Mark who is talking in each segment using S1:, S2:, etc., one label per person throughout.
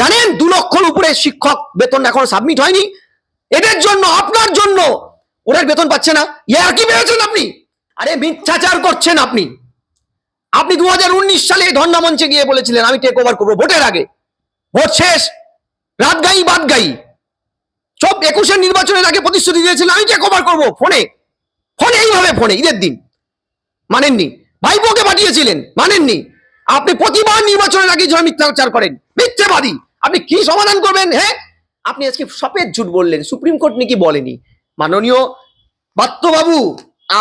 S1: জানেন, দু লক্ষর উপরে শিক্ষক বেতন এখন সাবমিট হয়নি। এদের জন্য, আপনার জন্য। ওরা বেতন পাচ্ছে না। ইয়ার কি ভেবেছেন আপনি? আরে মিথ্যাচার করছেন আপনি। আপনি দু হাজার উনিশ সালে ধর্ণা মঞ্চে গিয়ে বলেছিলেন, আমি টেক ওভার করব ভোটের আগে। ভোট শেষ। রাত গাই বাদ গাই সব একুশের নির্বাচনের আগে প্রতিশ্রুতি দিয়েছিলেন আমি টেক ওভার করব ফোনে। ফোনে, এইভাবে ফোনে, ঈদের দিন। মানেননি। ভাইপোকে পাঠিয়েছিলেন, মানেননি। আপনি প্রতিবার নির্বাচনের আগে মিথ্যাচার করেন, মিথ্যেবাদী। আপনি কি সমাধান করবেন হ্যাঁ? আপনি আজকে সফেদ ঝুট বললেন, সুপ্রিম কোর্ট নাকি বলেনি? মাননীয় বাত্যবাবু,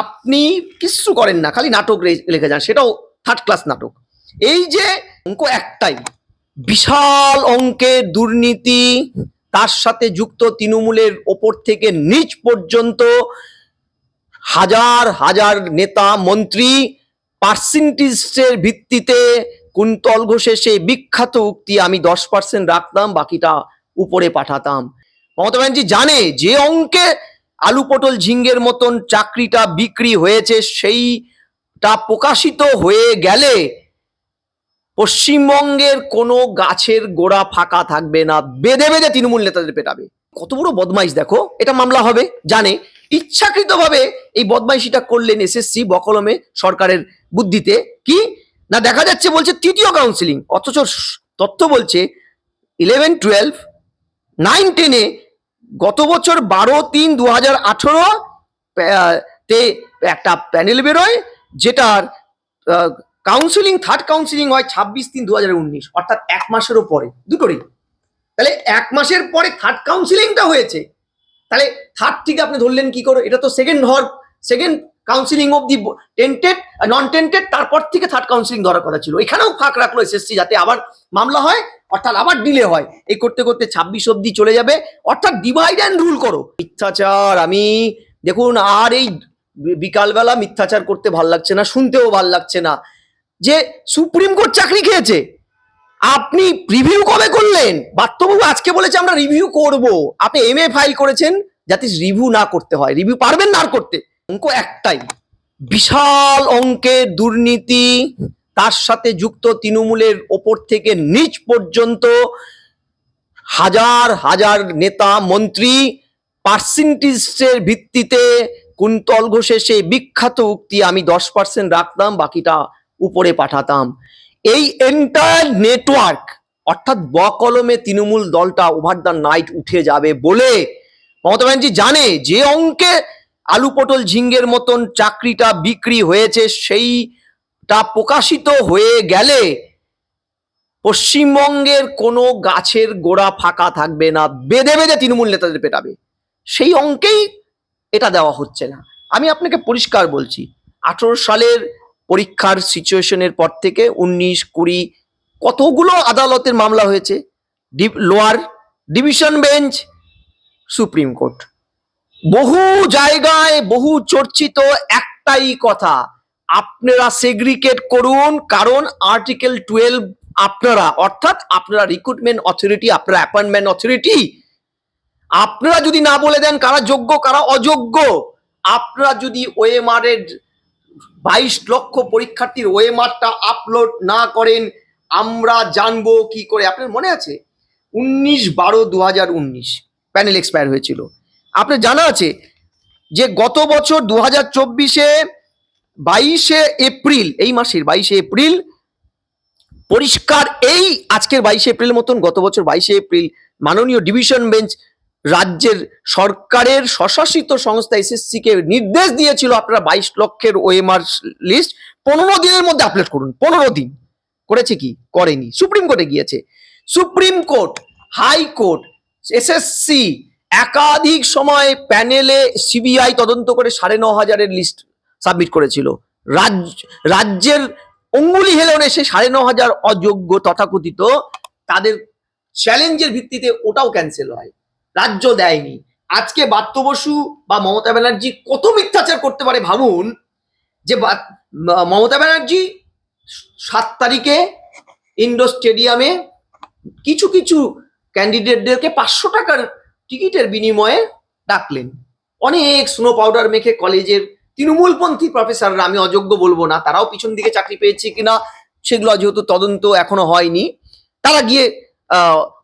S1: আপনি কিচ্ছু করেন না, খালি নাটক লিখে যান, সেটাও থার্ড ক্লাস নাটক। এই যে অঙ্ক একটাই, বিশাল অঙ্কের দুর্নীতি, তার সাথে যুক্ত তৃণমূলের ওপর থেকে নিচ পর্যন্ত হাজার হাজার নেতা, মন্ত্রী পার্সেন্টেজের ভিত্তিতে কুন্তল ঘোষের সেই বিখ্যাত উক্তি আমি দশ পার্সেন্ট রাখতাম, বাকিটা উপরে পাঠাতাম। মমতা ব্যানার্জি জানে যে অঙ্কে আলু পটল ঝিঙ্গের মতন চাকরিটা বিক্রি হয়েছে, সেইটা প্রকাশিত হয়ে গেলে পশ্চিমবঙ্গের কোনো গাছের গোড়া ফাঁকা থাকবে না। বেঁধে বেঁধে তৃণমূল নেতাদের পেটাবে। কত বড় বদমাইশ দেখো, এটা মামলা হবে, জানে। ইচ্ছাকৃতভাবে এই বদমাইশিটা করলেন এসএসসি বকলমে সরকারের বুদ্ধিতে। কি? না, দেখা যাচ্ছে বলছে তৃতীয় কাউন্সিলিং অথচ তথ্য বলছে ইলেভেন টুয়েলভ নাইন টেনে গত বছর বারো, তিন দু হাজার আঠেরো তে একটা প্যানেল বেরোয় যেটার কাউন্সিলিং থার্ড কাউন্সিলিং হয় ছাব্বিশ, তিন দু হাজার উনিশ, অর্থাৎ এক মাসেরও পরে, দুটোরই। তাহলে এক মাসের পরে থার্ড কাউন্সিলিংটা হয়েছে। তাহলে থার্ড থেকে আপনি ধরলেন কি করে? এটা তো সেকেন্ড হওয়ার second counselling of the tainted non tainted তারপর থেকে থার্ড কাউন্সিলিং ধরার কথা ছিল। এখানেও ফাঁক রাখল এসএসসি যাতে আবার মামলা হয়, অর্থাৎ আবার ডিলে হয়। এই করতে করতে ছাব্বিশ অব্দি চলে যাবে। অর্থাৎ ডিভাইড অ্যান্ড রুল করো। মিথ্যাচার, আমি, দেখুন, আর এই বিকালবেলা মিথ্যাচার করতে ভালো লাগছে না, শুনতেও ভালো লাগছে না। যে সুপ্রিম কোর্ট চাকরি খেয়েছে, আপনি রিভিউ কবে করলেন? বাত্যবাবু আজকে বলেছে আমরা রিভিউ করব। আপনি এম ফাইল করেছেন যাতে রিভিউ না করতে হয়। রিভিউ পারবেন না আর করতে। অঙ্ক একটাই। বিশাল অঙ্কের দুর্নীতি, তার সাথে যুক্ত তৃণমূলের ওপর থেকে নিচ পর্যন্ত হাজার হাজার নেতা, মন্ত্রী পার্সেন্টেজের ভিত্তিতে কুন্তল ঘোষের সেই বিখ্যাত উক্তি আমি দশ পার্সেন্ট রাখতাম, বাকিটা উপরে পাঠাতাম। এই এন্টায়ার নেটওয়ার্ক অর্থাৎ বকলমে তৃণমূল দলটা ওভার দ্য নাইট উঠে যাবে বলে মমতা ব্যানার্জি জানে যে অঙ্কে আলু পটল ঝিঙ্গের মতন চাকরিটা বিক্রি হয়েছে, সেইটা প্রকাশিত হয়ে গেলে পশ্চিমবঙ্গের কোনো গাছের গোড়া ফাঁকা থাকবে না, বেঁধে বেঁধে তৃণমূল নেতাদের পেটাবে। সেই অঙ্কেই এটা দেওয়া হচ্ছে না। আমি আপনাকে পরিষ্কার বলছি, আঠেরো সালের পরীক্ষার সিচুয়েশনের পর থেকে উনিশ কুড়ি কতগুলো আদালতের মামলা হয়েছে? Lower division bench, supreme court. বহু জায়গায় বহু চর্চিত একটাই কথা। আপনারা সেগ্রিকেট করুন, কারণ আর্টিকেল টুয়েলভ আপনারা, অর্থাৎ আপনারা রিক্রুটমেন্ট অথরিটি আপনারা অ্যাপয়েন্টমেন্ট অথরিটি আপনারা যদি না বলে দেন কারা যোগ্য, কারা অযোগ্য? আপনারা যদি ওএমআর এর বাইশ লক্ষ পরীক্ষার্থীর ওএমআরটা আপলোড না করেন, আমরা জানব কি করে। আপনার মনে আছে? উনিশ বারো দু হাজার উনিশ প্যানেল এক্সপায়ার হয়েছিল। আপনার জানা আছে যে গত বছর দু হাজার চব্বিশে বাইশে এপ্রিল, এই মাসের বাইশে এপ্রিল, পরিষ্কার এই আজকের বাইশে এপ্রিল মতন গত বছর বাইশে এপ্রিল মাননীয় ডিভিশন বেঞ্চ রাজ্যের সরকারের স্বশাসিত সংস্থা এসএসসি কে নির্দেশ দিয়েছিল আপনারা বাইশ লক্ষের ওএমআর লিস্ট পনেরো দিনের মধ্যে আপলোড করুন, পনেরো দিন। করেছে কি? করেনি। সুপ্রিম কোর্টে গিয়েছে। সুপ্রিম কোর্ট, হাইকোর্ট, এসএসসি একাধিক সময় প্যানেলে সিবিআই তদন্ত করে সাড়ে ন হাজারের লিস্ট সাবমিট করেছিল। রাজ্য, রাজ্যের অঙ্গুলি হেলনে সে সাড়ে ন হাজার অযোগ্য তথাকথিত তাদের চ্যালেঞ্জের ভিত্তিতে ওটাও ক্যান্সেল হয়। রাজ্য দেয়নি। আজকে বাত্য বসু বা মমতা ব্যানার্জি কত মিথ্যাচার করতে পারে ভাবুন? যে মমতা ব্যানার্জি সাত তারিখে ইন্ডোর স্টেডিয়ামে কিছু কিছু ক্যান্ডিডেটদেরকে পাঁচশো টাকার টিকিটের বিনিময়ে ডাকলেন। অনেক স্নো পাউডার মেখে কলেজের তৃণমূলপন্থী প্রফেসররা আমি অযোগ্য বলব না, তারাও পিছন দিকে চাকরি পেয়েছে কিনা, সেগুলো যেহেতু তদন্ত এখনও হয়নি, তারা গিয়ে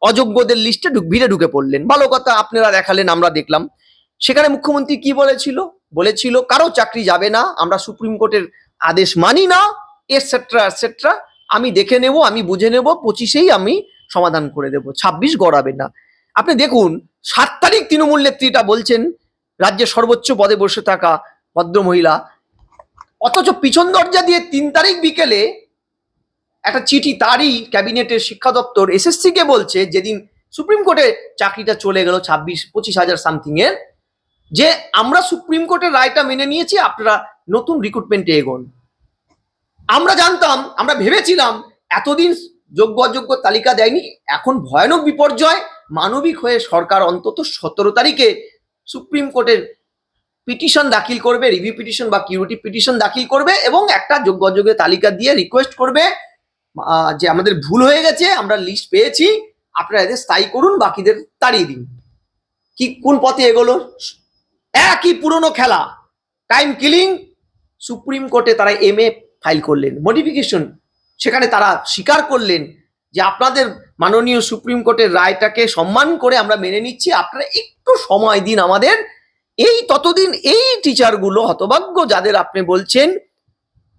S1: অযোগ্যদের লিস্টে ভিড়ে ঢুকে পড়লেন। ভালো কথা আপনারা দেখালেন, আমরা দেখলাম। সেখানে মুখ্যমন্ত্রী কি বলেছিল? বলেছিল, কারও চাকরি যাবে না, আমরা সুপ্রিম কোর্টের আদেশ মানি না এটসেট্রা এটসেট্রা আমি দেখে নেব, আমি বুঝে নেব, পঁচিশেই আমি সমাধান করে দেব, ছাব্বিশ গড়াবে না। আপনি দেখুন, সাত তারিখ তৃণমূল নেত্রীটা বলছেন, রাজ্যের সর্বোচ্চ পদে বসে থাকা ভদ্রমহিলা। অথচ পিছন দরজা দিয়ে তিন তারিখ বিকেলে একটা চিঠি তারই ক্যাবিনেটের শিক্ষা দপ্তর এসএসসি কে বলছে, যেদিন সুপ্রিম কোর্টে চাকরিটা চলে গেল ছাব্বিশ, পঁচিশ হাজার সামথিং এর, যে আমরা সুপ্রিম কোর্টের রায়টা মেনে নিয়েছি, আপনারা নতুন রিক্রুটমেন্টে এগোন। আমরা জানতাম, আমরা ভেবেছিলাম, এতদিন যোগ্য অযোগ্য তালিকা দেয়নি, এখন ভয়ানক বিপর্যয় মানবিক হয়ে সরকার অন্তত সতেরো তারিখে সুপ্রিম কোর্টের পিটিশন দাখিল করবে রিভিউ পিটিশন বা কিউরিটি পিটিশন দাখিল করবে এবং একটা যোগ্য অযোগ্যের তালিকা দিয়ে রিকোয়েস্ট করবে। যে আমাদের ভুল হয়ে গেছে, আমরা লিস্ট পেয়েছি, আপনারা এদের স্থায়ী করুন, বাকিদের তাড়িয়ে দিন। কি, কোন পথে এগোলো? একই পুরনো খেলা। টাইম কিলিং সুপ্রিম কোর্টে তারা এম এ ফাইল করলেন। মডিফিকেশন সেখানে তারা স্বীকার করলেন যে আপনাদের মাননীয় সুপ্রিম কোর্টের রায়টাকে সম্মান করে আমরা মেনে নিচ্ছি। আপনারা একটু সময় দিন আমাদের। এই ততদিন এই টিচারগুলো হতভাগ্য যাদের আপনি বলছেন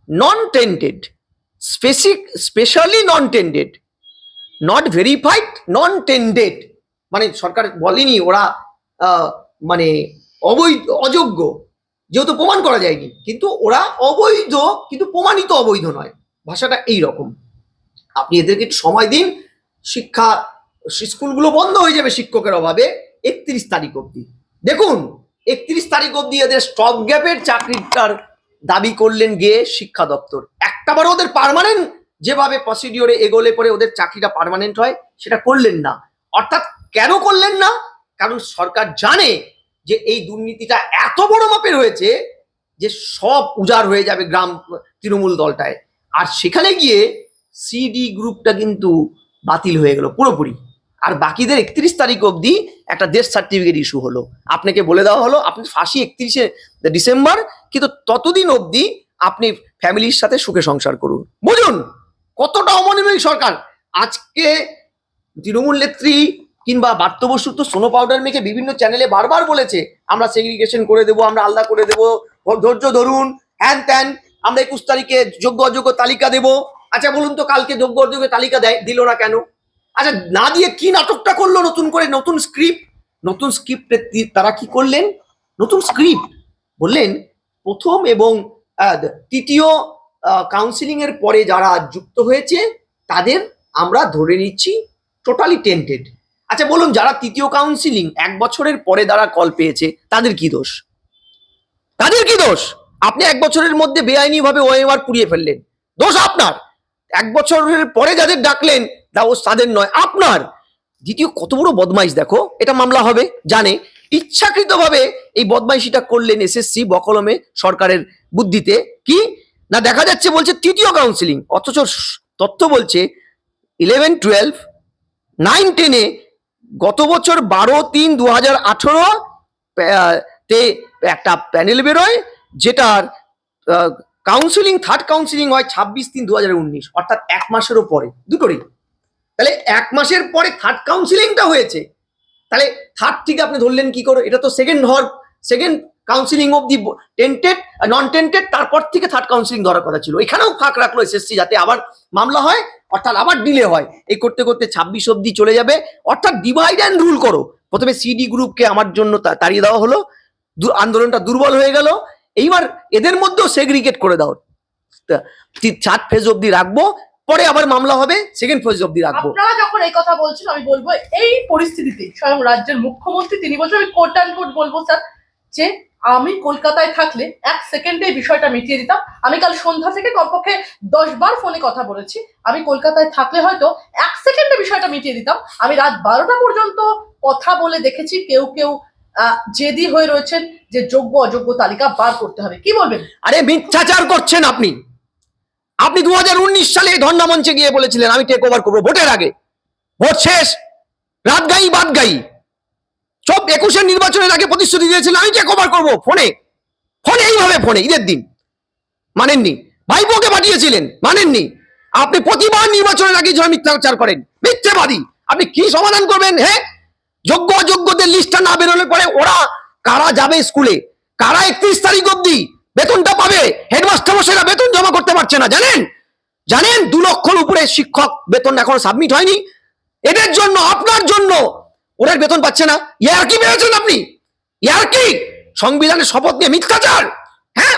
S1: non tainted specific specially non tainted not verified non tainted মানে সরকার বলেনি ওরা মানে অবৈধ, অযোগ্য, যেহেতু প্রমাণ করা যায়নি। কিন্তু ওরা অবৈধ, কিন্তু প্রমাণিত অবৈধ নয়। ভাষাটা এই রকম আপনি এদেরকে একটু সময় দিন। শিক্ষা, স্কুলগুলো বন্ধ হয়ে যাবে শিক্ষকের অভাবে একত্রিশ তারিখ অবধি। দেখুন, একত্রিশ তারিখ অবধি এদের স্টপ গ্যাপের চাকরিটার দাবি করলেন গিয়ে শিক্ষা দপ্তর। একটাবার ওদের পারমানেন্ট যেভাবে প্রসিডিওরে এগোলে পরে ওদের চাকরিটা পারমানেন্ট হয়, সেটা করলেন না। অর্থাৎ কেন করলেন না? কারণ সরকার জানে যে এই দুর্নীতিটা এত বড় মাপের হয়েছে যে সব উজাড় হয়ে যাবে গ্রাম, তৃণমূল দলটায়। আর সেখানে গিয়ে সিডি গ্রুপটা কিন্তু বাতিল হয়ে গেল পুরোপুরি। আর বাকিদের একত্রিশ তারিখ অবধি একটা ডেথ সার্টিফিকেট ইস্যু হলো। আপনাকে বলে দেওয়া হলো, আপনি ফাঁসি একত্রিশে ডিসেম্বর, কিন্তু ততদিন অবধি আপনি ফ্যামিলির সাথে সুখে সংসার করুন। বুঝুন, কতটা অমনোযোগী সরকার। আজকে তৃণমূল নেত্রী কিংবা বার্তবসূত্র সোনো পাউডার মেখে বিভিন্ন চ্যানেলে বারবার বলেছে, আমরা সেগ্রিগেশন করে দেবো, আমরা আলাদা করে দেবো, ধৈর্য ধরুন, হ্যান ত্যান, আমরা একুশ তারিখে যোগ্য অযোগ্য তালিকা দেবো। আচ্ছা বলুন তো, কালকে যোগ্য অযোগ্য তালিকা দেয়, দিল না কেন? আচ্ছা না দিয়ে কি নাটকটা করল নতুন করে? নতুন স্ক্রিপ্ট নতুন স্ক্রিপ্টে তারা কি করলেন? নতুন স্ক্রিপ্ট বললেন, প্রথম এবং তৃতীয় কাউন্সিলিং এর পরে যারা যুক্ত হয়েছে, তাদের আমরা ধরে নিচ্ছি টোটালি টেন্টেড আচ্ছা বলুন, যারা তৃতীয় কাউন্সিলিং এক বছরের পরে যারা কল পেয়েছে, তাদের কি দোষ? তাদের কি দোষ? আপনি এক বছরের মধ্যে বেআইনি ভাবে ওএমআর পুড়িয়ে ফেললেন। দোষ আপনার। এক বছরের পরে যাদের ডাকলেন দোষ তাদের নয়, আপনার। দ্বিতীয়, কত বড় বদমাইশ দেখো, এটা মামলা হবে, জানে। ইচ্ছাকৃতভাবে এই বদমাইশিটা করলেন এসএসসি বকলমে সরকারের বুদ্ধিতে। কি? না, দেখা যাচ্ছে বলছে তৃতীয় কাউন্সিলিং অথচ তথ্য বলছে ইলেভেন টুয়েলভ নাইন টেনে গত বছর বারো, তিন দু হাজার আঠেরো তে একটা প্যানেল বেরোয়, যেটার কাউন্সিলিং থার্ড কাউন্সিলিং হয় ছাব্বিশ তিন দু হাজার উনিশ, অর্থাৎ এক মাসেরও পরে, দুটোরই। তাহলে এক মাসের পরে থার্ড কাউন্সিলিংটা হয়েছে। তাহলে থার্ড থেকে আপনি ধরলেন কি করে? এটা তো সেকেন্ড হওয়ার second counselling of the tainted non tainted তারপর থেকে থার্ড কাউন্সিলিং ধরার কথা ছিল। এখানেও ফাঁক রাখল এসএসসি যাতে আবার মামলা হয়, অর্থাৎ আবার ডিলে হয়। এই করতে করতে ছাব্বিশ অব্দি চলে যাবে। অর্থাৎ ডিভাইড অ্যান্ড রুল করো। প্রথমে সিডি গ্রুপকে আমার জন্য তাড়িয়ে দেওয়া হলো। আন্দোলনটা দুর্বল হয়ে গেল। এইবার এদের মধ্যেও সেগ্রিগেট করে দাও। চার ফেজ অব্দি রাখব, পরে আবার মামলা হবে সেকেন্ড ফেজ অব্দি রাখব।
S2: আপনারা যখন এই কথা বলছেন, আমি বলব এই পরিস্থিতিতে স্বয়ং রাজ্যের মুখ্যমন্ত্রী, তিনি বলছেন, আমি কোর্ট অ্যান্ড বলব স্যার যে আমি কলকাতায় থাকলে এক সেকেন্ডে বিষয়টা মিটিয়ে দিতাম। আমি কাল সন্ধ্যা থেকে কমপক্ষে দশ বার ফোনে কথা বলেছি। আমি কলকাতায় থাকলে হয়তো এক সেকেন্ডে বিষয়টা মিটিয়ে দিতাম। আমি রাত বারোটা পর্যন্ত কথা বলে দেখেছি, কেউ কেউ জেদি হয়ে রয়েছেন যে যোগ্য, অযোগ্য তালিকা বার করতে হবে। কি বলবেন?
S1: আরে মিথ্যাচার করছেন আপনি। আপনি দুহাজার উনিশ সালে ধর্ণা মঞ্চে গিয়ে বলেছিলেন, আমি টেক ওভার করব ভোটের আগে। ভোট শেষ। রাত গাই বাদ গাই সব একুশের নির্বাচনের আগে প্রতিশ্রুতি দিয়েছিলেন আমি টেক ওভার করব ফোনে। ফোনে, এইভাবে ফোনে, ঈদের দিন। মানেননি। ভাইপোকে পাঠিয়েছিলেন, মানেননি। আপনি প্রতিবার নির্বাচনের আগে মিথ্যাচার করেন, মিথ্যেবাদী। আপনি কি সমাধান করবেন হ্যাঁ? যোগ্য অযোগ্যদের লিস্টটা না বেরোলে পরে ওরা কারা যাবে স্কুলে? কারা একত্রিশ তারিখ অব্দি বেতনটা পাবে? হেডমাস্টার মশাইরা বেতন জমা করতে পারছে না, জানেন? জানেন? দু লক্ষর উপরে শিক্ষক বেতন এখনও সাবমিট হয়নি। এদের জন্য, আপনার জন্য ওদের বেতন পাচ্ছে না। ইয়ার কি পেয়েছেন আপনি? ইয়ার কি? সংবিধানের শপথ নিয়ে মিথ্যাচার? হ্যাঁ?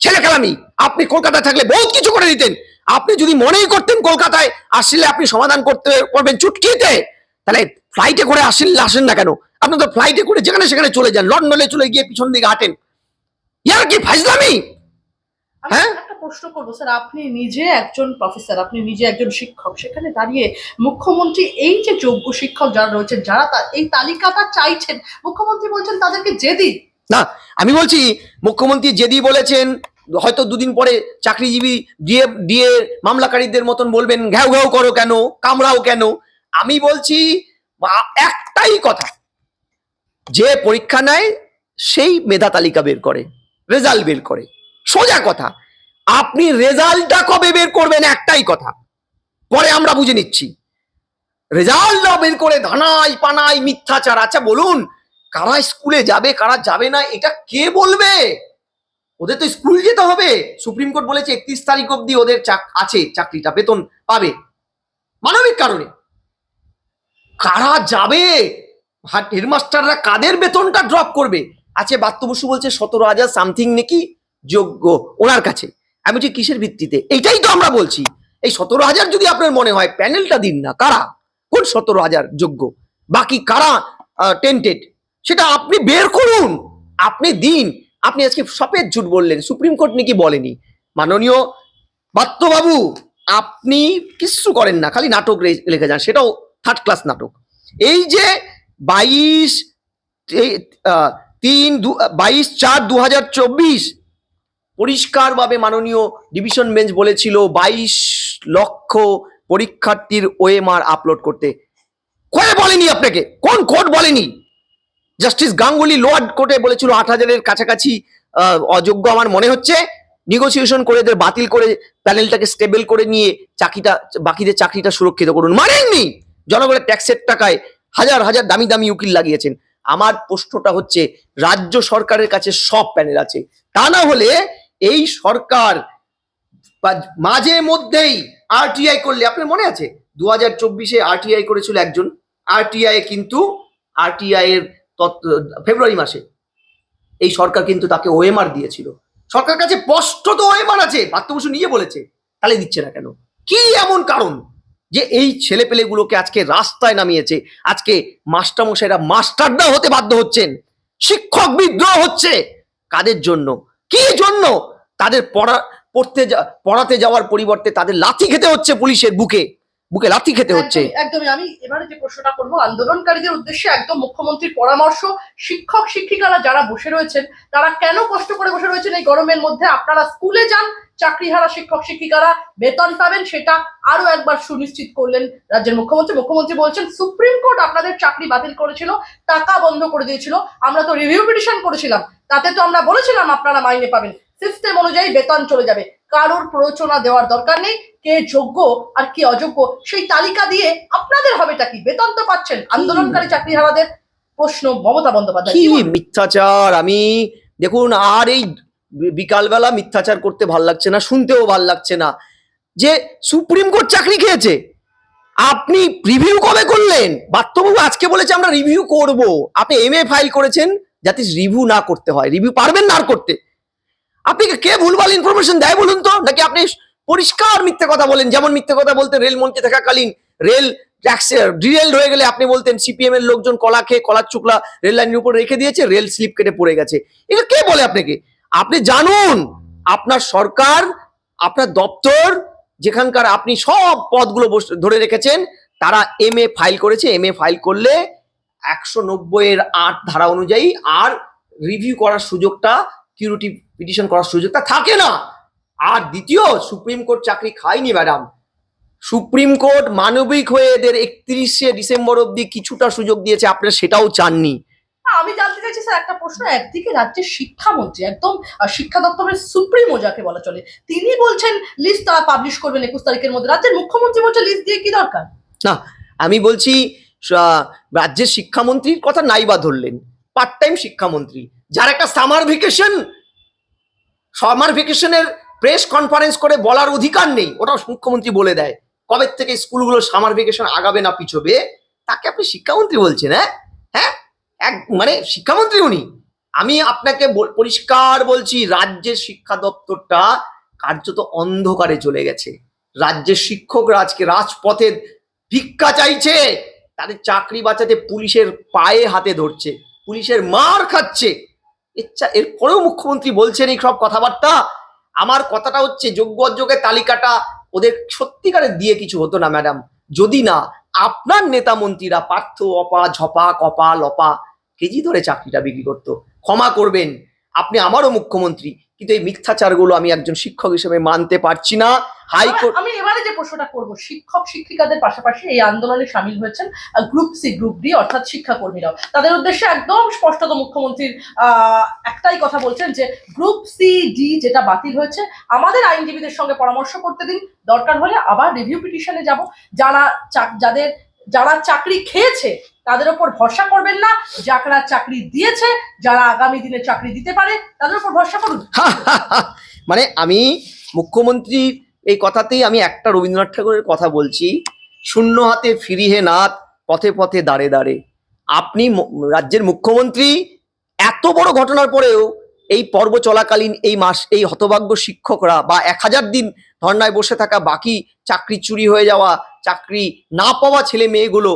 S1: ছেলে খেলামি, আপনি কলকাতায় থাকলে বহুত কিছু করে দিতেন। আপনি যদি মনেই করতেন কলকাতায়, আসলে আপনি সমাধান করতে পারবেন চুটকিতে। তাহলে ফ্লাইটে করে আসলে আসেন না কেন? আপনি তো ফ্লাইটে করে যেখানে সেখানে চলে যান লন্ডনে চলে গিয়ে পিছন দিকে হাঁটেন। ইয়ার কি ফাইজলামি? হ্যাঁ?
S2: প্রশ্ন করব স্যার আপনি নিজে একজন প্রফেসর আপনি নিজে একজন শিক্ষক সেখানে দাঁড়িয়ে মুখ্যমন্ত্রী এই যে যোগ্য শিক্ষক যারা রয়েছেন যারা এই তালিকাটা চাইছেন মুখ্যমন্ত্রী বলছেন তাদেরকে যে দিন
S1: না আমি বলছি মুখ্যমন্ত্রী যেদি বলেছেন হয়তো দুদিন পরে চাকরিজীবী ডিএ ডিএ মামলাকারীদের মতন বলবেন ঘ্যাও ঘ্যাও করো কেন কামড়াও কেন? আমি বলছি একটাই কথা। যে পরীক্ষা নেয়, সেই মেধা তালিকা বের করে, রেজাল্ট বের করে। সোজা কথা, আপনি রেজাল্টটা কবে বের করবেন একটাই কথা। পরে আমরা বুঝে নিচ্ছি। রেজাল্ট না বের করে ধানাই পানাই মিথ্যাচার আচ্ছা বলুন, কারা স্কুলে যাবে, কারা যাবে না, এটা কে বলবে? ওদের তো স্কুল যেতে হবে। সুপ্রিম কোর্ট বলেছে, একত্রিশ তারিখ অব্দি ওদের আছে, চাকরিটা, বেতন পাবে। মানবিক কারণে। কারা যাবে? হেডমাস্টাররা কাদের বেতনটা ড্রপ করবে? আছে বাত্য বসু বলছে, সতেরো হাজার সামথিং নাকি যোগ্য ওনার কাছে। আমি বলছি কিসের ভিত্তিতে? এইটাই তো আমরা বলছি। এই সতেরো হাজার যদি আপনার মনে হয় প্যানেলটা দিন না। কারা? কোন সতেরো হাজার যোগ্য? বাকি কারা টেন্টেড সেটা আপনি বের করুন। আপনি দিন। আপনি আজকে সফেদ ঝুট বললেন, সুপ্রিম কোর্ট নাকি বলেনি? মাননীয় বাত্যবাবু আপনি কিচ্ছু করেন না, খালি নাটক লিখে যান। সেটাও থার্ড ক্লাস নাটক। এই যে বাইশ তিন, দু- বাইশ চার দু হাজার চব্বিশ পরিষ্কারভাবে মাননীয় ডিভিশন বেঞ্চ বলেছিল বাইশ লক্ষ পরীক্ষার্থীর ওএমআর আপলোড করতে। কয়ে বলেনি আপনাকে? কোন কোর্ট বলেনি? জাস্টিস গাঙ্গুলি লোয়ার কোর্টে বলেছিল আট হাজারের কাছাকাছি অযোগ্য আমার মনে হচ্ছে। নেগোসিয়েশন করে এদের বাতিল করে প্যানেলটাকে স্টেবল করে নিয়ে চাকরিটা, বাকিদের চাকরিটা সুরক্ষিত করুন। মানেননি? জনগণের ট্যাক্সের টাকায় হাজার হাজার দামি দামি উকিল লাগিয়েছেন। আমার প্রশ্নটা হচ্ছে, রাজ্য সরকারের কাছে সব প্যানেল আছে। তা না হলে এই সরকার মাঝে মধ্যেই আরটিআই করলে, আপনার মনে আছে? দু হাজার চব্বিশে আরটিআই করেছিল একজন। আরটিআই কিন্তু আরটিআই এর ফেব্রুয়ারি মাসে। এই সরকার কিন্তু তাকে ওএমআর দিয়েছিল। সরকার কাছে স্পষ্ট তো ওএমআর আছে বাত্য বসু নিয়ে বলেছে। তাহলে দিচ্ছে না কেন? কি এমন কারণ? যে এই ছেলেপেলেগুলোকে আজকে রাস্তায় নামিয়েছে, আজকে মাস্টারমশাইরা মাস্টাররা হতে বাধ্য হচ্ছেন, শিক্ষক বিদ্রোহ হচ্ছে। কাদের জন্য? কি জন্য? তাদের পড়া, পড়তে পড়াতে যাওয়ার পরিবর্তে তাদের লাথি খেতে হচ্ছে পুলিশের বুকে। বুকে লাথি খেতে হচ্ছে।
S2: একদমই, আমি এবারে যে প্রশ্নটা করব আন্দোলনকারীদের উদ্দেশ্যে একদম মুখ্যমন্ত্রীর পরামর্শ শিক্ষক শিক্ষিকারা যারা বসে রয়েছেন তারা কেন কষ্ট করে বসে রয়েছেন এই গরমের মধ্যে? আপনারা স্কুলে যান চাকরিহারা শিক্ষক শিক্ষিকারা বেতন পাবেন সেটা আরও একবার সুনিশ্চিত করলেন রাজ্যের মুখ্যমন্ত্রী। মুখ্যমন্ত্রী বলছেন সুপ্রিম কোর্ট আপনাদের চাকরি বাতিল করেছিল টাকা বন্ধ করে দিয়েছিল আমরা তো রিভিউ পিটিশন করেছিলাম তাতে তো আমরা বলেছিলাম আপনারা মাইনে পাবেন। সিস্টেম অনুযায়ী বেতন চলে যাবে। কারোর প্ররোচনা দেওয়ার দরকার নেই। কে যোগ্য আর কে অযোগ্য সেই তালিকা দিয়ে আপনাদের হবেটা কি? বেতন তো পাচ্ছেন। আন্দোলনকারী চাকরিহারাদের প্রশ্ন মমতা বন্দ্যোপাধ্যায়।
S1: কি মিথ্যাচার? আমি দেখুন আর এই বিকালবেলা মিথ্যাচার করতে ভালো লাগছে না শুনতেও ভালো লাগছে না। যে সুপ্রিম কোর্ট চাকরি খেয়েছে আপনি রিভিউ কবে করলেন? বাত্যবাবু আজকে বলেছে আমরা রিভিউ করব। আপনি এম এ ফাইল করেছেন যাতে রিভিউ না করতে হয়। রিভিউ পারবেন না আর করতে। আপনি কে ভুলভাল ইনফরমেশন দেয় বলুন তো? নাকি আপনি পরিষ্কার মিথ্যে কথা বলেন? যেমন মিথ্যে কথা বলতে রেলমন্ত্রী থাকাকালীন রেল ট্যাক্সে ডিরেল হয়ে গেলে আপনি বলতেন সিপিএম এর লোকজন কলা খেয়ে কলার চুকলা রেল লাইনের উপর রেখে দিয়েছে, রেল স্লিপ কেটে পড়ে গেছে। এটা কে বলে আপনাকে? আপনি জানুন, আপনার সরকার, আপনার দপ্তর, যেখানকার আপনি সব পদগুলো ধরে রেখেছেন, তারা এম এ ফাইল করেছে। এম এ ফাইল করলে একশো নব্বই এর আট ধারা অনুযায়ী আর রিভিউ করার সুযোগটা কিউরিটি পিটিশন করার সুযোগটা থাকে না। আর দ্বিতীয় সুপ্রিম কোর্ট চাকরি খায়নি ম্যাডাম। সুপ্রিম কোর্ট মানবিক হয়ে এদের একত্রিশে ডিসেম্বর অবধি কিছুটা সুযোগ দিয়েছে আপনারা সেটাও চাননি।
S2: আমি জানতে চাইছি স্যার একটা প্রশ্ন। একদিকে রাজ্যের শিক্ষামন্ত্রী একদম শিক্ষা দপ্তরের সুপ্রিমো যাকে বলা চলে তিনি বলছেন লিস্ট তারা পাবলিশ করবেন একুশ তারিখের মধ্যে। রাজ্যের মুখ্যমন্ত্রী বলছে লিস্ট দিয়ে কি দরকার?
S1: না আমি বলছি রাজ্যের শিক্ষামন্ত্রীর কথা নাই বা ধরলেন। পার্ট টাইম শিক্ষামন্ত্রী যার একটা সামার ভেকেশন সামার ভেকেশনের প্রেস কনফারেন্স করে বলার অধিকার নেই ওটা মুখ্যমন্ত্রী বলে দেয়। কবে থেকে স্কুলগুলো সামার ভেকেশন আগাবে না পিছবে? তাকে আপনি শিক্ষামন্ত্রী বলছেন হ্যাঁ? হ্যাঁ? এক মানে শিক্ষামন্ত্রী উনি। আমি আপনাকে পরিষ্কার বলছি, রাজ্যের শিক্ষা দপ্তরটা কার্যত অন্ধকারে চলে গেছে। রাজ্যের শিক্ষকরা আজকে রাজপথে ভিক্ষা চাইছে, তাদের চাকরি বাঁচাতে পুলিশের পায়ে হাতে ধরছে, পুলিশের মার খাচ্ছে। ইচ্ছা, এরপরেও মুখ্যমন্ত্রী বলছেন এই সব কথাবার্তা। আমার কথাটা হচ্ছে, যোগ্য অযোগ্যের তালিকাটা ওদের সত্যিকারের দিয়ে কিছু হতো না, ম্যাডাম। যদি না, আপনার নেতা মন্ত্রীরা পার্থ, অপা, ঝপা, কপা, লপা, কেজি ধরে চাকরিটা বিক্রি করতো। ক্ষমা করবেন, আপনি আমারও মুখ্যমন্ত্রী। কিন্তু এই মিথ্যাচারগুলো আমি একজন শিক্ষক হিসেবে মানতে পারছি না। হাইকোর্ট
S2: আমি এবারে যে প্রশ্নটা করব শিক্ষক শিক্ষিকাদের পাশাপাশি এই আন্দোলনে সামিল হয়েছেন গ্রুপ সি গ্রুপ ডি অর্থাৎ শিক্ষাকর্মীরাও। তাদের উদ্দেশ্যে একদম স্পষ্টত মুখ্যমন্ত্রীর আহ, একটাই কথা বলছেন যে গ্রুপ সি ডি যেটা বাতিল হয়েছে আমাদের আইনজীবীদের সঙ্গে পরামর্শ করতে দিন। দরকার হলে আবার রিভিউ পিটিশনে যাব। যারা যাদের যারা চাকরি খেয়েছে তাদের ওপর ভরসা করবেন না। যারা চাকরি দিয়েছে, যারা আগামী দিনে চাকরি দিতে পারে, তাদের উপর ভরসা করুন।
S1: মানে আমি মুখ্যমন্ত্রীর এই কথাতেই আমি একটা রবীন্দ্রনাথ ঠাকুরের কথা বলছি, শূন্য হাতে ফিরিহে নাথ, পথে পথে দাঁড়ে দাঁড়ে আপনি রাজ্যের মুখ্যমন্ত্রী, এত বড় ঘটনার পরেও এই পর্ব চলাকালীন এই মাস, এই হতভাগ্য শিক্ষকরা বা এক হাজার দিন ধর্নায় বসে থাকা বাকি চাকরি চুরি হয়ে যাওয়া, চাকরি না পাওয়া ছেলে মেয়েগুলো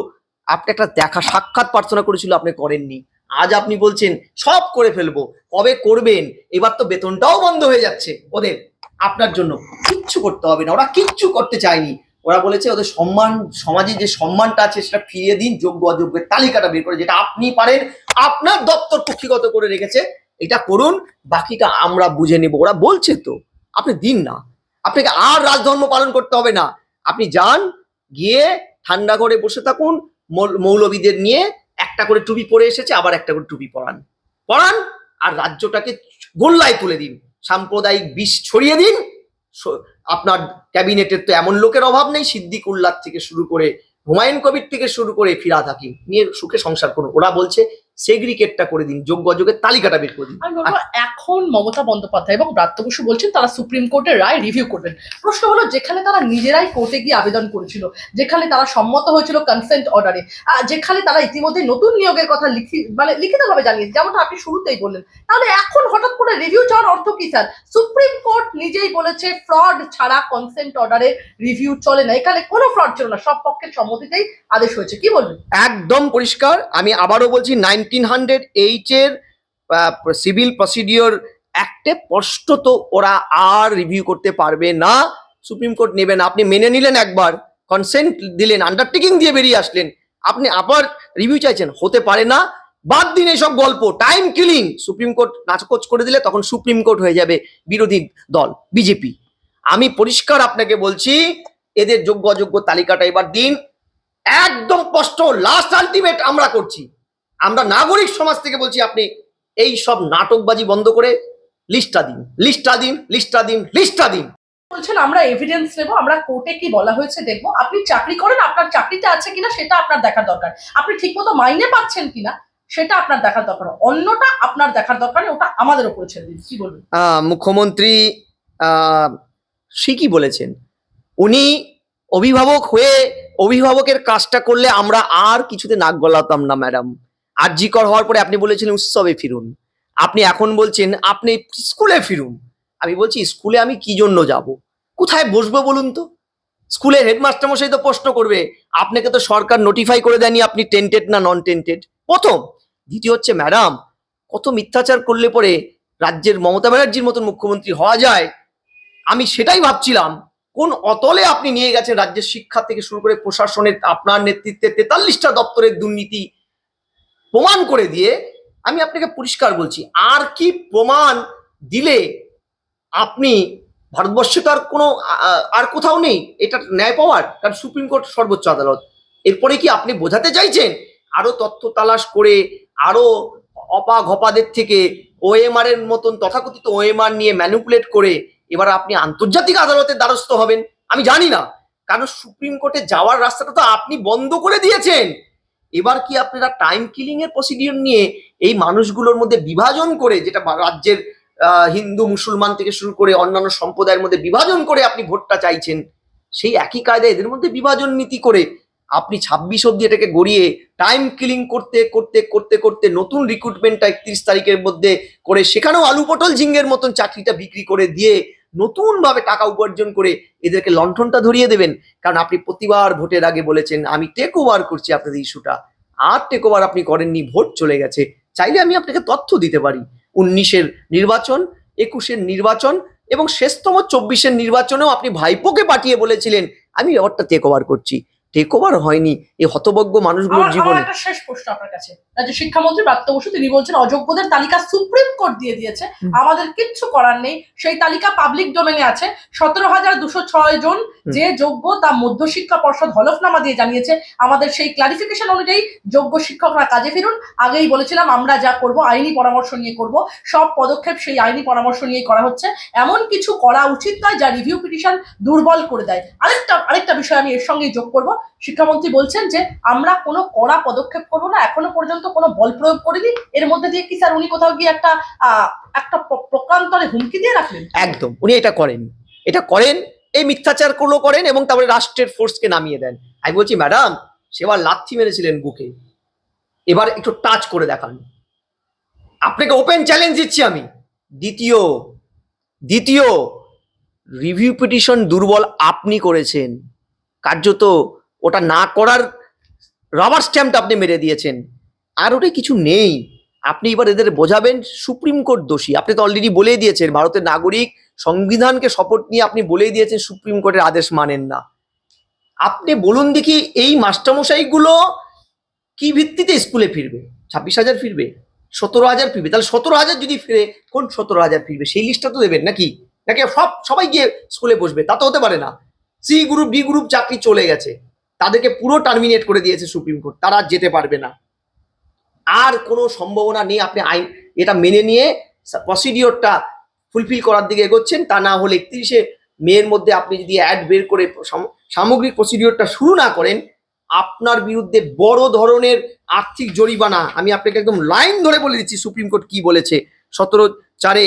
S1: আপনি একটা দেখা সাক্ষাৎ প্রার্থনা করেছিল, আপনি করেননি। আজ আপনি বলছেন, সব করে ফেলব, কবে করবেন? এবার তো বেতনটাও বন্ধ হয়ে যাচ্ছে। ওদের, আপনার জন্য কিচ্ছু করতে হবে না, ওরা কিচ্ছু করতে চায়নি। ওরা বলেছে, ওদের সম্মান সমাজে যে সম্মানটা আছে, সেটা ফিরিয়ে দিন, যোগ্য, অযোগ্যের তালিকাটা বের করে, যেটা আপনি পারেন, আপনার দপ্তর কুক্ষিগত করে রেখেছে। এটা করুন, বাকিটা আমরা বুঝে নেব। ওরা বলছে তো, আপনি দিন না। আপনাকে আর রাজধর্ম পালন করতে হবে না। আপনি যান, গিয়ে ঠান্ডা ঘরে বসে থাকুন মৌলবীদের নিয়ে একটা করে টুপি পরে এসেছে, আবার একটা করে টুপি পরান। পরান আর রাজ্যটাকে গোল্লায় তুলে দিন। সাম্প্রদায়িক বিষ ছড়িয়ে দিন। আপনার ক্যাবিনেটের তো এমন লোকের অভাব নেই সিদ্দিক উল্লাহ থেকে শুরু করে হুমায়ুন কবির থেকে শুরু করে ফিরা হাকিম। নিয়ে সুখে সংসার করুন। ওরা বলছে সেগ্রিকেটটা করে দিন যোগ্য অযোগ্যের তালিকাটা বের করে দিন।
S2: এখন মমতা বন্দ্যোপাধ্যায় এবং ব্রাত্য বসু বলছেন তারা সুপ্রিম কোর্টের রায় রিভিউ করবেন। প্রশ্ন হলো যেখানে তারা নিজেরাই কোর্টে গিয়ে আবেদন করেছিল যেখানে তারা সম্মত হয়েছিল কনসেন্ট অর্ডারে যেখানে তারা ইতিমধ্যে নতুন নিয়োগের কথা লিখি মানে লিখিতভাবে জানিয়েছে যেমনটা আপনি শুরুতেই বললেন। তাহলে এখন হঠাৎ করে রিভিউ চাওয়ার অর্থ কি স্যার? সুপ্রিম কোর্ট নিজেই বলেছে ফ্রড ছাড়া কনসেন্ট অর্ডারে রিভিউ চলে না। এখানে কোনো ফ্রড ছিল না সব পক্ষের সম্মতিতেই আদেশ হয়েছে। কি বলবেন?
S1: একদম পরিষ্কার। আমি আবারও বলছি নাইনটিন হান্ড্রেড এইটের সিভিল প্রসিডিওর অ্যাক্টে স্পষ্টত ওরা আর রিভিউ করতে পারবে না। সুপ্রিম কোর্ট নেবে না। আপনি মেনে নিলেন একবার কনসেন্ট দিলেন আন্ডারটেকিং দিয়ে বেরিয়ে আসলেন। আপনি আবার রিভিউ চাইছেন, হতে পারে না। বাদ দিন এসব গল্প টাইম কিলিং সুপ্রিম কোর্ট নাচকোচ করে দিলে তখন সুপ্রিম কোর্ট হয়ে যাবে বিরোধী দল বিজেপি আমি পরিষ্কার আপনাকে বলছি, এদের যোগ্য অযোগ্য তালিকাটা এবার দিন। একদম স্পষ্ট লাস্ট আলটিমেট আমরা করছি। আমরা নাগরিক সমাজ থেকে বলছি আপনি এই সব নাটকবাজি বন্ধ করে লিস্টটা দিন লিস্টটা দিন লিস্টটা দিন লিস্টটা দিন।
S2: বলছেন আমরা এভিডেন্স নেব আমরা কোর্টে কি বলা হয়েছে দেখব। আপনি চাকরি করেন আপনার চাকরিতে আছে কিনা সেটা আপনার দেখার দরকার। আপনি ঠিকমতো মাইনে পাচ্ছেন কিনা সেটা আপনার দেখার দরকার অন্যটা আপনার দেখার দরকার ওটা আমাদের উপরে ছেড়ে দিন। কি বলবেন?
S1: মুখ্যমন্ত্রী আহ, ঠিকই বলেছেন? উনি অভিভাবক হয়ে অভিভাবকের কাজটা করলে আমরা আর কিছুতে নাক গলাতাম না ম্যাডাম। আর্যিকর হওয়ার পরে আপনি বলেছিলেন, উৎসবে ফিরুন। আপনি এখন বলছেন, আপনি স্কুলে ফিরুন। আমি বলছি, স্কুলে আমি কি জন্য যাব? কোথায় বসবো বলুন তো? স্কুলের হেডমাস্টার মশাই তো প্রশ্ন করবে, আপনাকে তো সরকার নোটিফাই করে দেয়নি আপনি টেন্টেড না নন টেন্টেড প্রথম। দ্বিতীয় হচ্ছে, ম্যাডাম, কত মিথ্যাচার করলে পরে রাজ্যের মমতা ব্যানার্জির মতন মুখ্যমন্ত্রী হওয়া যায়? আমি সেটাই ভাবছিলাম, কোন অতলে আপনি নিয়ে গেছেন রাজ্যের শিক্ষা থেকে শুরু করে প্রশাসনের আপনার নেতৃত্বে তেতাল্লিশটা দপ্তরের দুর্নীতি প্রমাণ করে দিয়ে আমি আপনাকে পরিষ্কার বলছি, আর কি প্রমাণ দিলে আপনি ভারতবর্ষে তো আর কোনো আর কোথাও নেই, এটা ন্যায় পাওয়ার, কারণ সুপ্রিম কোর্ট সর্বোচ্চ আদালত। এরপরে কি আপনি বোঝাতে চাইছেন? আরও তথ্য তালাশ করে, আরও অপা ঘপাদের থেকে ওএমআর এর মতন তথাকথিত ওএমআর নিয়ে ম্যানুপুলেট করে, এবার আপনি আন্তর্জাতিক আদালতের দ্বারস্থ হবেন, আমি জানি না। কারণ সুপ্রিম কোর্টে যাওয়ার রাস্তাটা তো আপনি বন্ধ করে দিয়েছেন। এবার কি আপনারা টাইম কিলিং এর প্রসিডিওর নিয়ে এই মানুষগুলোর মধ্যে বিভাজন করে, যেটা রাজ্যের হিন্দু, মুসলমান থেকে শুরু করে অন্যান্য সম্প্রদায়ের মধ্যে বিভাজন করে আপনি ভোটটা চাইছেন, সেই একই কায়দায় এদের মধ্যে বিভাজন নীতি করে আপনি ছাব্বিশ অব্দি এটাকে গড়িয়ে টাইম কিলিং করতে করতে করতে করতে নতুন রিক্রুটমেন্টটা একত্রিশ তারিখের মধ্যে করে সেখানেও আলু পটল ঝিঙ্গের মতন চাকরিটা বিক্রি করে দিয়ে নতুন ভাবে টাকা উপার্জন করে এদেরকে লণ্ঠনটা ধরিয়ে দেবেন। কারণ আপনি প্রতিবার ভোটের আগে বলেছেন, আমি টেক ওভার করছি আপনাদের ইস্যুটা আর টেক ওভার আপনি করেননি, ভোট চলে গেছে। চাইলে আমি আপনাকে তথ্য দিতে পারি। উনিশের নির্বাচন, একুশের নির্বাচন এবং শেষতম চব্বিশের নির্বাচনেও আপনি ভাইপোকে পাঠিয়ে বলেছিলেন, আমি ব্যাপারটা টেক ওভার করছি। টেক ওভার হয়নি এই হতবজ্ঞ মানুষগুলোর জীবনে।
S2: একটা শেষ প্রশ্ন আপনার কাছে। রাজ্য শিক্ষামন্ত্রী ব্রাত্য বসু তিনি বলছেন অযোগ্যদের তালিকা সুপ্রিম কোর্ট দিয়ে দিয়েছে। আমাদের কিচ্ছু করার নেই। সেই তালিকা পাবলিক ডোমেনে আছে। সতেরো হাজার দুশো ছয় জন যে যোগ্য তা মধ্যশিক্ষা পর্ষদ হলফনামা দিয়ে জানিয়েছে। আমাদের সেই ক্লারিফিকেশন অনুযায়ী যোগ্য শিক্ষকরা কাজে ফিরুন। আগেই বলেছিলাম আমরা যা করব আইনি পরামর্শ নিয়ে করব। সব পদক্ষেপ সেই আইনি পরামর্শ নিয়েই করা হচ্ছে। এমন কিছু করা উচিত নয় যা রিভিউ পিটিশন দুর্বল করে দেয়। আরেকটা আরেকটা বিষয় আমি এর সঙ্গে যোগ করব। শিক্ষামন্ত্রী বলছেন যে, আমরা কোনো কড়া পদক্ষেপ করব না, এখনও পর্যন্ত কোনো বল প্রয়োগ করিনি, এর মধ্যে দিয়ে কি স্যার উনি কোথাও গিয়ে একটা একটা প্র- প্রকান্তরে হুমকি দিয়ে রাখলেন?
S1: একদম, উনি এটা করেন। এটা করেন, এই মিথ্যাচারগুলো করেন এবং তারপরে রাষ্ট্রের ফোর্সকে নামিয়ে দেন। আমি বলছি, ম্যাডাম, সেবার লাথি মেরেছিলেন বুকে। এবার একটু টাচ করে দেখান। আপনাকে ওপেন চ্যালেঞ্জ দিচ্ছি আমি। দ্বিতীয় দ্বিতীয় রিভিউ পিটিশন দুর্বল আপনি করেছেন। কার্যত ওটা না করার রাবার স্ট্যাম্পটা আপনি মেরে দিয়েছেন। আর ওটা কিছু নেই। আপনি এবার এদের বোঝাবেন, সুপ্রিম কোর্ট দোষী। আপনি তো অলরেডি বলেই দিয়েছেন, ভারতের নাগরিক সংবিধানকে শপথ নিয়ে আপনি বলেই দিয়েছেন, সুপ্রিম কোর্টের আদেশ মানেন না। আপনি বলুন দেখি এই মাস্টারমশাইগুলো কি ভিত্তিতে স্কুলে ফিরবে? ছাব্বিশ হাজার ফিরবে? সতেরো হাজার ফিরবে? তাহলে সতেরো হাজার যদি ফিরে, কোন সতেরো হাজার ফিরবে? সেই লিস্টটা তো দেবেন নাকি? নাকি সব সবাই গিয়ে স্কুলে বসবে? তা তো হতে পারে না। সি গ্রুপ ডি গ্রুপ চাকরি চলে গেছে। তাদেরকে পুরো টার্মিনেট করে দিয়েছে সুপ্রিম কোর্ট, তারা যেতে পারবে না। আর কোনো সম্ভাবনা নেই, আপনি আইন, এটা মেনে নিয়ে প্রসিডিওরটা ফুলফিল করার দিকে এগোচ্ছেন, তা না হলে একত্রিশে মেয়ের মধ্যে আপনি যদি অ্যাড বের করে সামগ্রিক প্রসিডিওরটা শুরু না করেন, আপনার বিরুদ্ধে বড় ধরনের আর্থিক জরিমানা, আমি আপনাকে একদম লাইন ধরে বলে দিচ্ছি সুপ্রিম কোর্ট কি বলেছে। সতেরো চারে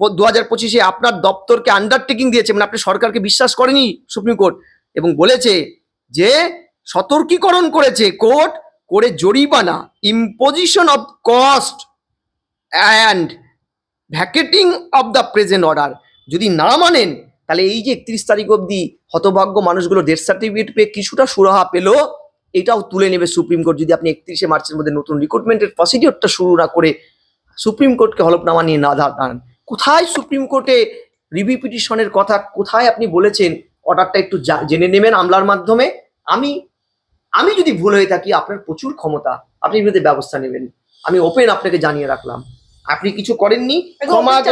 S1: দু হাজার পঁচিশে আপনার দপ্তরকে আন্ডারটেকিং দিয়েছে মানে আপনি সরকারকে বিশ্বাস করেনি সুপ্রিম কোর্ট, এবং বলেছে যে সতর্কীকরণ করেছে কোর্ট করে জরিমানা imposition of cost and vacating of the present order যদি না মানেন, তাহলে এই যে একত্রিশ তারিখ অবধি হতভাগ্য মানুষগুলো ডেথ সার্টিফিকেট পেয়ে কিছুটা সুরাহা পেল, এটাও তুলে নেবে সুপ্রিম কোর্ট। যদি আপনি একত্রিশে মার্চের মধ্যে নতুন রিক্রুটমেন্টের প্রসিডিওরটা শুরু না করে সুপ্রিম কোর্টকে হলফনামা নিয়ে না দাঁড়ান। কোথায় সুপ্রিম কোর্টে রিভিউ পিটিশনের কথা? কোথায় আপনি বলেছেন অর্ডারটা একটু জেনে নেবেন আমলার মাধ্যমে। আমি আমি যদি ভুল হয়ে থাকি আপনার প্রচুর ক্ষমতা আপনি বিরুদ্ধে ব্যবস্থা নেবেন। আমি ওপেন আপনাকে জানিয়ে রাখলাম। আপনি কিছু করেননি ক্রমাগত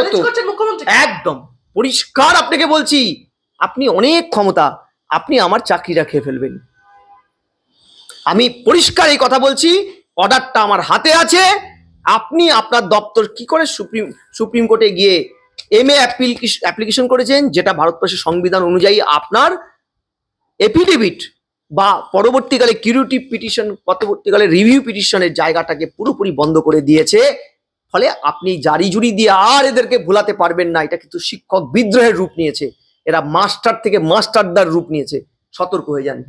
S1: একদম। পরিষ্কার আপনাকে বলছি আপনি অনেক ক্ষমতা আপনি আমার চাকরিটা খেয়ে ফেলবেন। আমি পরিষ্কার এই কথা বলছি অর্ডারটা আমার হাতে আছে। আপনি আপনার দপ্তর কি করে সুপ্রিম সুপ্রিম কোর্টে গিয়ে এম এ অ্যাপ্লিকেশন করেছেন, যেটা ভারতবর্ষের সংবিধান অনুযায়ী আপনার এফিডেভিট বা পরবর্তীকালে কিউরিটিভ পিটিশন পরবর্তীকালে রিভিউ পিটিশনের জায়গাটাকে পুরোপুরি বন্ধ করে দিয়েছে। ফলে আপনি জারি জুরি দিয়ে আর এদেরকে ভোলাতে পারবেন না, এটা কিন্তু শিক্ষক বিদ্রোহের রূপ নিয়েছে। এরা মাস্টার থেকে মাস্টারদার রূপ নিয়েছে। সতর্ক হয়ে যান।